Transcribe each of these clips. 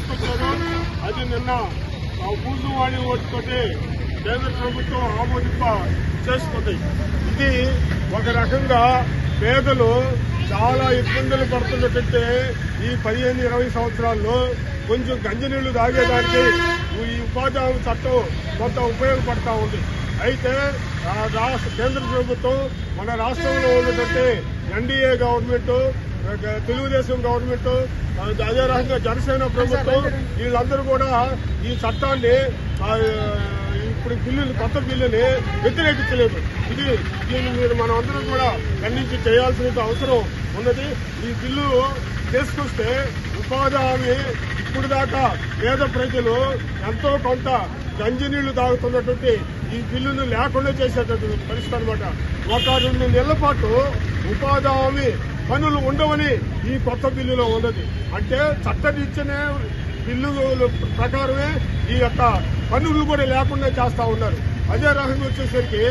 తీసుకొచ్చారు అది నిన్న ఆ పూజవాణి ఓటుతోటి కేంద్ర ప్రభుత్వం ఆమోదింప చేసుకుంది. ఇది ఒక రకంగా పేదలు చాలా ఇబ్బందులు పడుతున్నట్టయితే ఈ పదిహేను ఇరవై సంవత్సరాల్లో కొంచెం గంజినీళ్ళు తాగేదానికి ఈ ఉపాధి హామీ చట్టం కొంత ఉపయోగపడతా ఉంది. అయితే రాష్ట్ర కేంద్ర ప్రభుత్వం మన రాష్ట్రంలో ఉన్నటువంటి ఎన్డీఏ గవర్నమెంట్ తెలుగుదేశం గవర్నమెంట్ అదే రకంగా జనసేన ప్రభుత్వం వీళ్ళందరూ కూడా ఈ చట్టాన్ని ఇప్పుడు బిల్లుని కొత్త బిల్లుని వ్యతిరేకించలేదు. ఇది దీన్ని మీరు మనం అందరం కూడా ఖండించి చేయాల్సిన అవసరం ఉన్నది. ఈ బిల్లు తీసుకొస్తే ఉపాధి హామీ ఇప్పుడు దాకా పేద ప్రజలు ఎంతో కొంత గంజి నీళ్ళు తాగుతున్నటువంటి ఈ బిల్లును లేకుండా చేసేటటువంటి పరిస్థితి అనమాట ఒక రెండు నెలల పాటు ఉపాధి హామీ పనులు ఉండవని ఈ కొత్త బిల్లులో ఉన్నది. అంటే చట్టరీత్యనే బిల్లు ప్రకారమే ఈ యొక్క పనులు కూడా లేకుండా చేస్తా ఉన్నారు. అదే రకంగా వచ్చేసరికి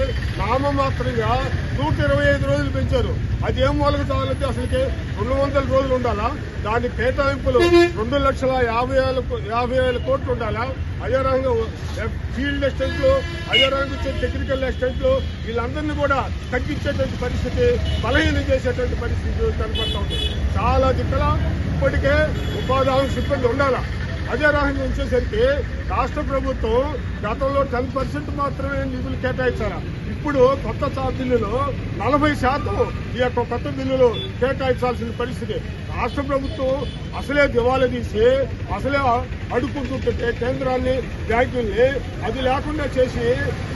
నామమాత్రంగా నూట ఇరవై ఐదు రోజులు పెంచారు. అది ఏం వాళ్ళకి చాలంటే అసలుకి రెండు వందల రోజులు ఉండాలా? దాని కేటాయింపులు రెండు లక్షల యాభై వేల యాభై వేల కోట్లు ఉండాలా? అదే రకంగా ఫీల్డ్ అసిస్టెంట్లు అదే రకంగా వచ్చే టెక్నికల్ అసిస్టెంట్లు వీళ్ళందరినీ కూడా తగ్గించేటువంటి పరిస్థితి బలహీనం చేసేటువంటి పరిస్థితి కనపడతా ఉంది. చాలా దిక్కల ఇప్పటికే ఉపాధి సిబ్బంది ఉండాలా? అదే రకంగా వచ్చేసరికి రాష్ట్ర ప్రభుత్వం గతంలో టెన్ పర్సెంట్ మాత్రమే నిధులు కేటాయించారు. ఇప్పుడు కొత్త బిల్లులో నలభై శాతం ఈ యొక్క కొత్త బిల్లులు కేటాయించాల్సిన పరిస్థితి. రాష్ట్ర ప్రభుత్వం అసలే దివాలా తీసి అసలే అడుక్కుంటుంటే కేంద్రాన్ని బ్యాంకుల్ని అది లేకుండా చేసి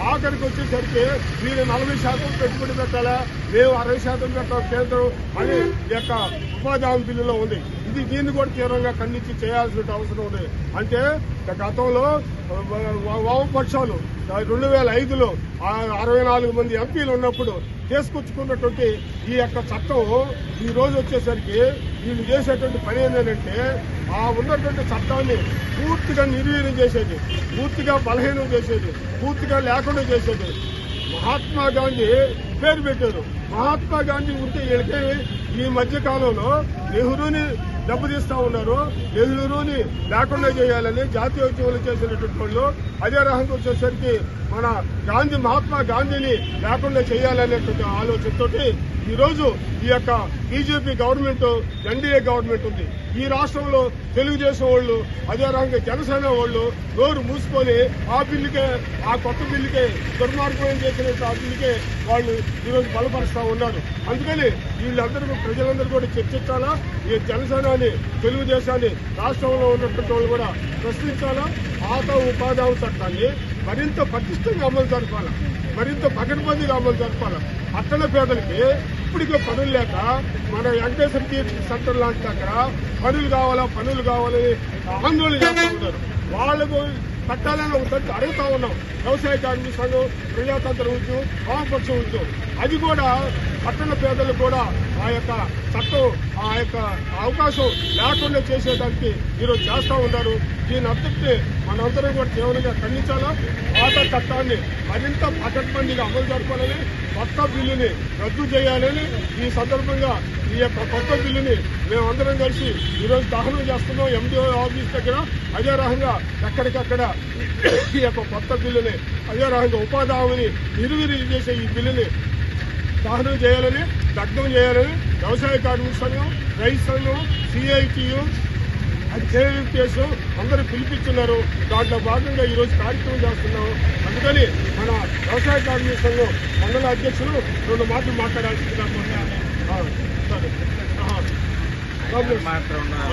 ఆఖరికి వచ్చేసరికి మీరు నలభై శాతం పెట్టుబడి పెట్టాలా? మేము అరవై శాతం పెట్టాలి కేంద్రం అని ఈ యొక్క ఉపాధి హామీ బిల్లులో ఉంది. ఇది దీన్ని కూడా తీవ్రంగా ఖండించి చేయాల్సిన అవసరం ఉంది. అంటే గతంలో వామపక్షాలు రెండు వేల ఐదులో అరవై నాలుగు మంది ఎంపీలు ఉన్నప్పుడు తీసుకొచ్చుకున్నటువంటి ఈ యొక్క చట్టం ఈ రోజు వచ్చేసరికి వీళ్ళు చేసేటువంటి పని ఏంటంటే ఆ ఉన్నటువంటి చట్టాన్ని పూర్తిగా నిర్వీర్యం చేసేది పూర్తిగా బలహీనం చేసేది పూర్తిగా లేకుండా చేసేది. మహాత్మా గాంధీ పేరు పెట్టారు. మహాత్మా గాంధీ ఉంటే వీళ్ళకి ఈ మధ్య కాలంలో నెహ్రూని దెబ్బతీస్తా ఉన్నారు. నెహ్రూని లేకుండా చేయాలని జాతీయోద్యమాలు చేసినటువంటి వాళ్ళు అదే రకంగా వచ్చేసరికి మన గాంధీ మహాత్మా గాంధీని లేకుండా చేయాలనేటువంటి ఆలోచనతోటి ఈరోజు ఈ యొక్క బీజేపీ గవర్నమెంట్ ఎన్డీఏ గవర్నమెంట్ ఉంది. ఈ రాష్ట్రంలో తెలుగుదేశం వాళ్ళు అదే రకంగా జనసేన వాళ్ళు నోరు మూసుకొని ఆ బిల్లుకే ఆ కొత్త బిల్లుకే దుర్మార్గం చేసినట్టు ఆ బిల్లుకే వాళ్ళు ఈరోజు బలపరుస్తూ ఉన్నారు. అందుకని వీళ్ళందరూ ప్రజలందరూ కూడా చర్చించాలా? ఈ జనసేనాన్ని తెలుగుదేశాన్ని రాష్ట్రంలో ఉన్నటువంటి వాళ్ళు కూడా ప్రశ్నించాలా? పాత ఉపాధి హామీ చట్టాన్ని మరింత పటిష్టంగా అమలు జరపాలా? మరింత పకడ్బందీగా అమలు జరపాలా? పట్టణ పేదలకి ఇప్పటికే పనులు లేక మన వెంకటేశ్వర తీర్థ సెంటర్ లాంటి దగ్గర పనులు కావాలా పనులు కావాలని ఆందోళన చేస్తూ ఉన్నారు. వాళ్ళకు పట్టాలని ఒకసారి అడుగుతా ఉన్నాం. వ్యవసాయ కార్మిక సంఘం ప్రజాతంత్ర ఉద్యోగం వామపక్ష ఉద్యోగం. అది కూడా పట్టణ పేదలు కూడా ఆ యొక్క చట్టం ఆ యొక్క అవకాశం లేకుండా చేసేదానికి ఈరోజు చేస్తూ ఉన్నారు. దీని అర్థంటే మనందరం కూడా తీవ్రంగా ఖండించాలా? పాత చట్టాన్ని మరింత పకడ్బందీగా అమలు జరపాలని కొత్త బిల్లుని రద్దు చేయాలని ఈ సందర్భంగా ఈ యొక్క కొత్త బిల్లుని మేమందరం కలిసి ఈరోజు దహనం చేస్తున్నాం. ఎండిఓ ఆఫీస్ దగ్గర అదే రకంగా ఎక్కడికక్కడ ఈ యొక్క కొత్త బిల్లుని అదే రకంగా ఉపాధి హామీని నిర్వీర్యం చేసే ఈ బిల్లుని దహనం చేయాలని దగ్ధం చేయాలని వ్యవసాయ కార్మిక సంఘం రైతు సంఘం సిఐటియు కేసు అందరూ పిలిపిస్తున్నారు దాంట్లో భాగంగా ఈ రోజు కార్యక్రమం చేస్తున్నాం అందుకని మన వ్యవసాయ కార్మిక సంఘం మండల అధ్యక్షులు రెండు మాటలు. మాత్రం ఆ.